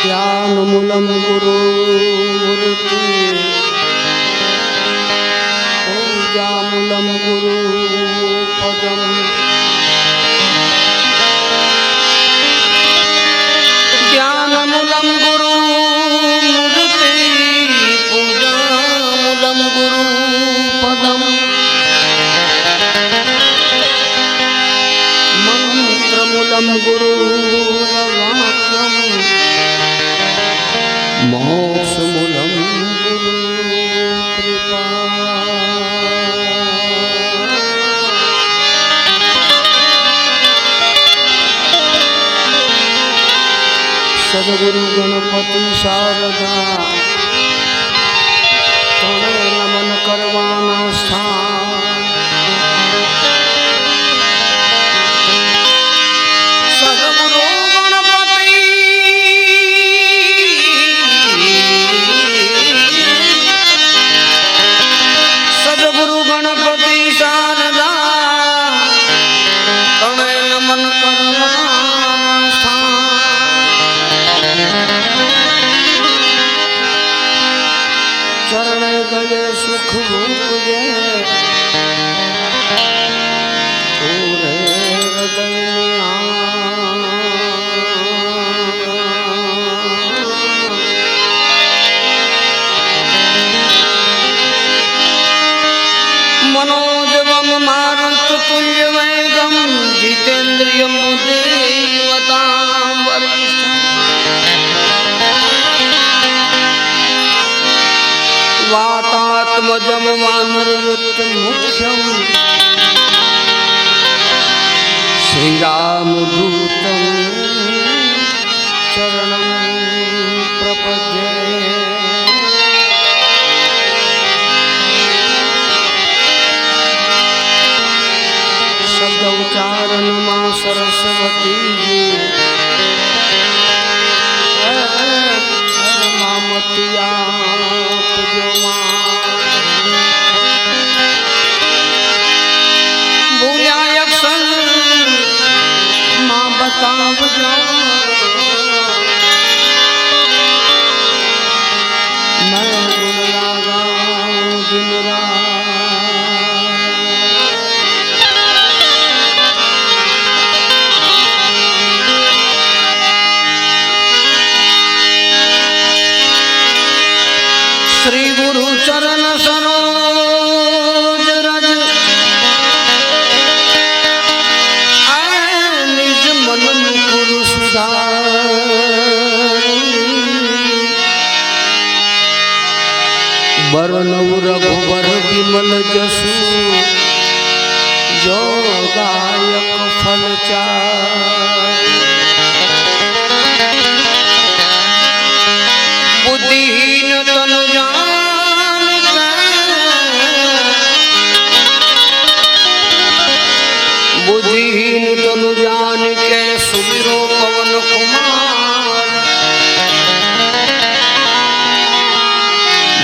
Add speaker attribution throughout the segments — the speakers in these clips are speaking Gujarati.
Speaker 1: ध्यानमूलं गुरुमूर्ति पूजामूलं गुरुपदम् ध्यानमूलं गुरुमूर्ति पूजामूलं गुरुपदम् मन्त्रमूलं गुरुवाक्यम् મોક્ષમૂલમ સદગુરુ ગણપતિ શારદા શ્રીરામદૂતમ ચરણમ બતાવજો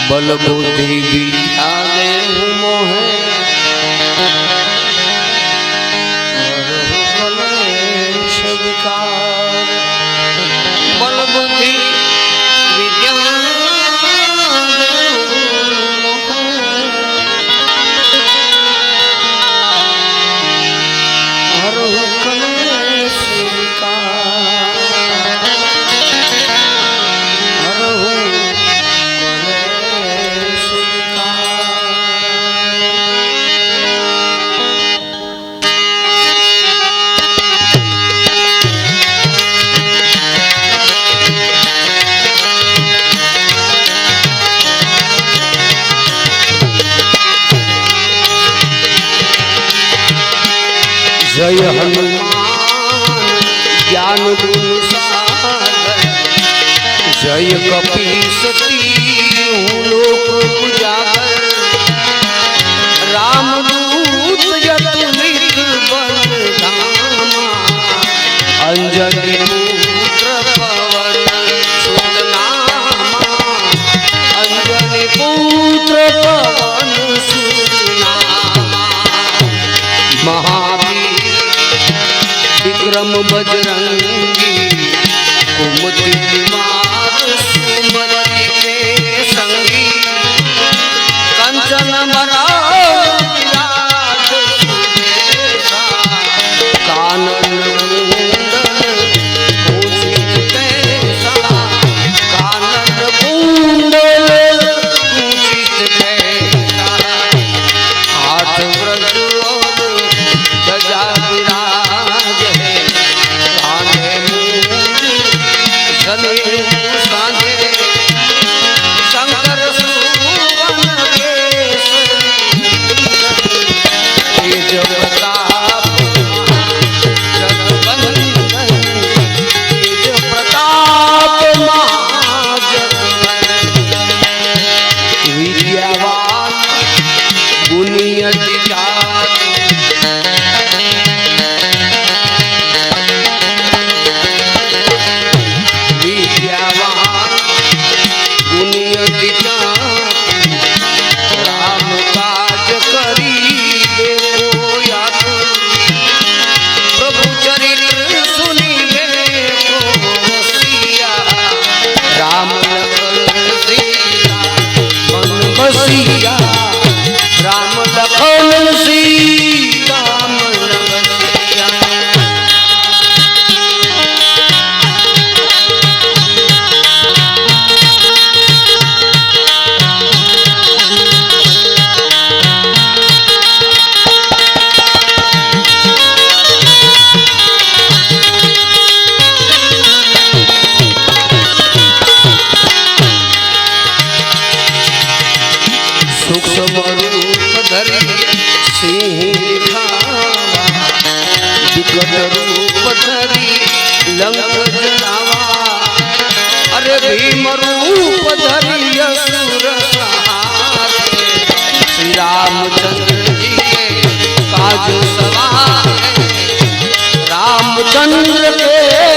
Speaker 1: બલ બુદ્ધિ જય હનુમાન. જ્ઞાન ગુણ સાગર જય કપી સતી હું લોક પૂજાકર રામદૂત યતુનિત બલધામા અંજલિ પુત્ર પવન સુતનામા અંજલિ પુત્ર પવન oh my રૂપ ધરી લંક જણાવા અરે ભીમ રૂપ ધરી અસુર શ્રી રામચંદ્રજીએ કાજ સવારે રામચંદ્ર કે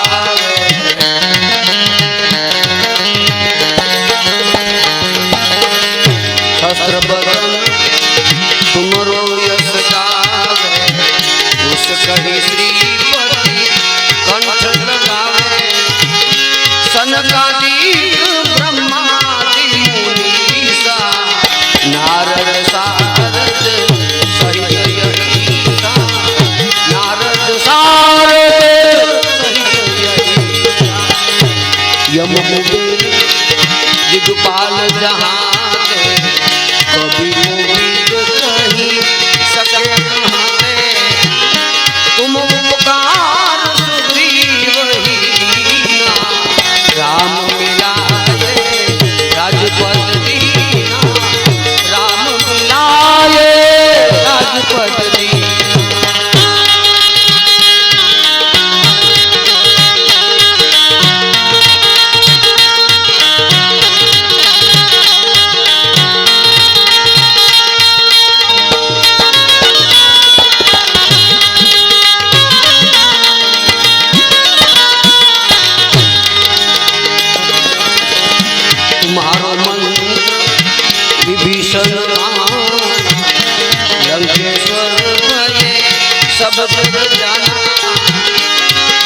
Speaker 1: इकबाल जहाँ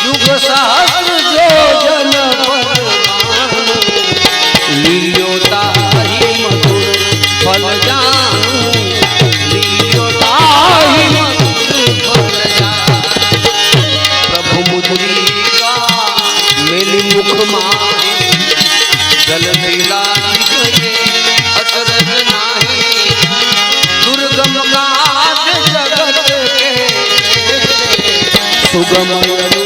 Speaker 1: युग सहस्र जो जन पर ಸುಗಮಯರು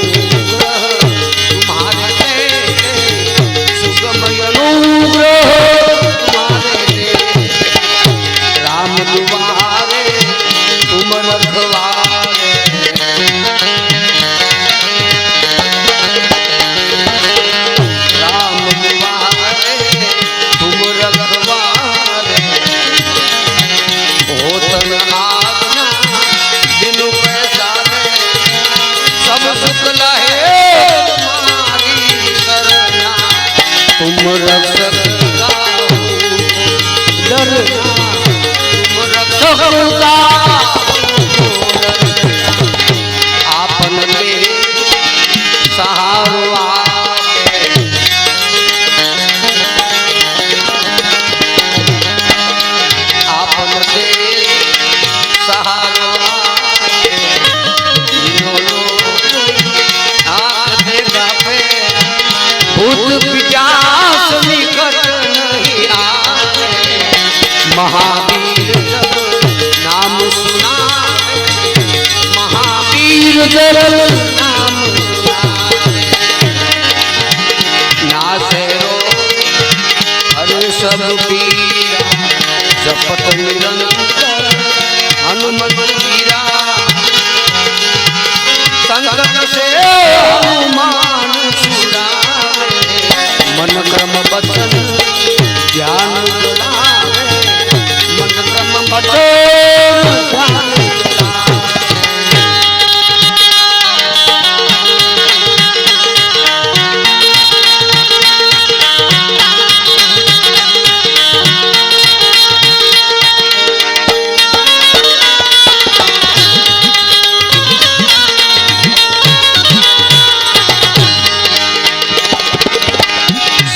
Speaker 1: पतली रंग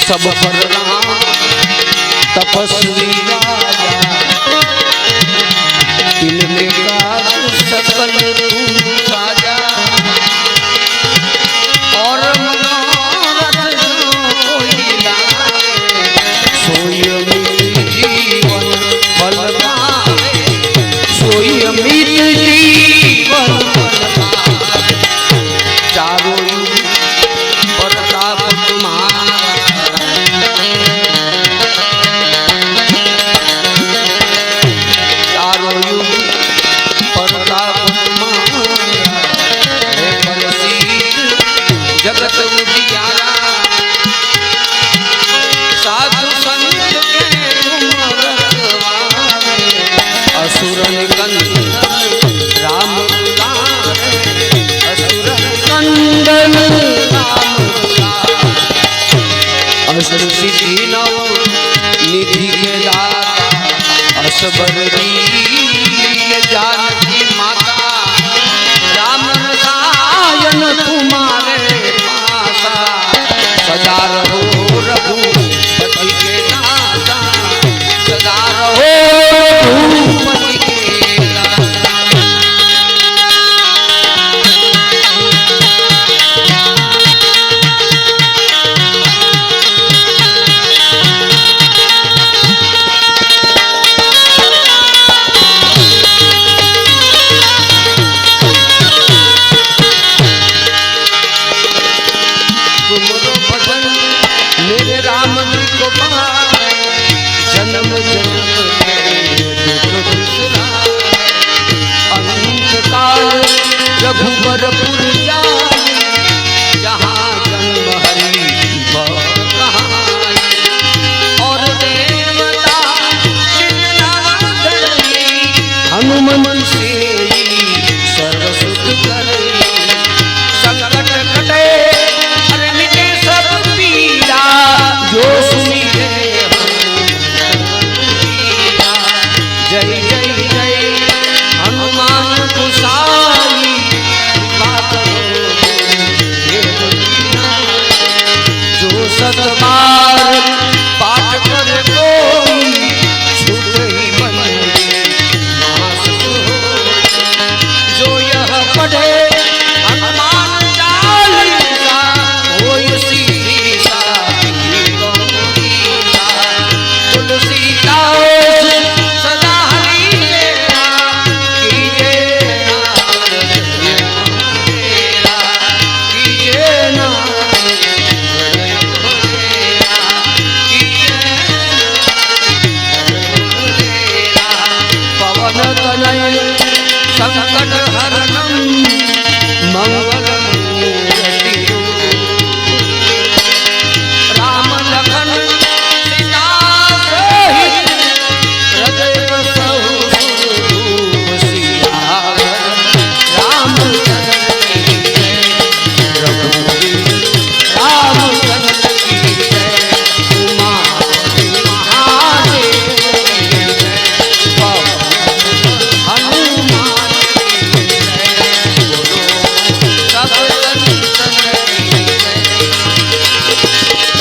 Speaker 1: top of my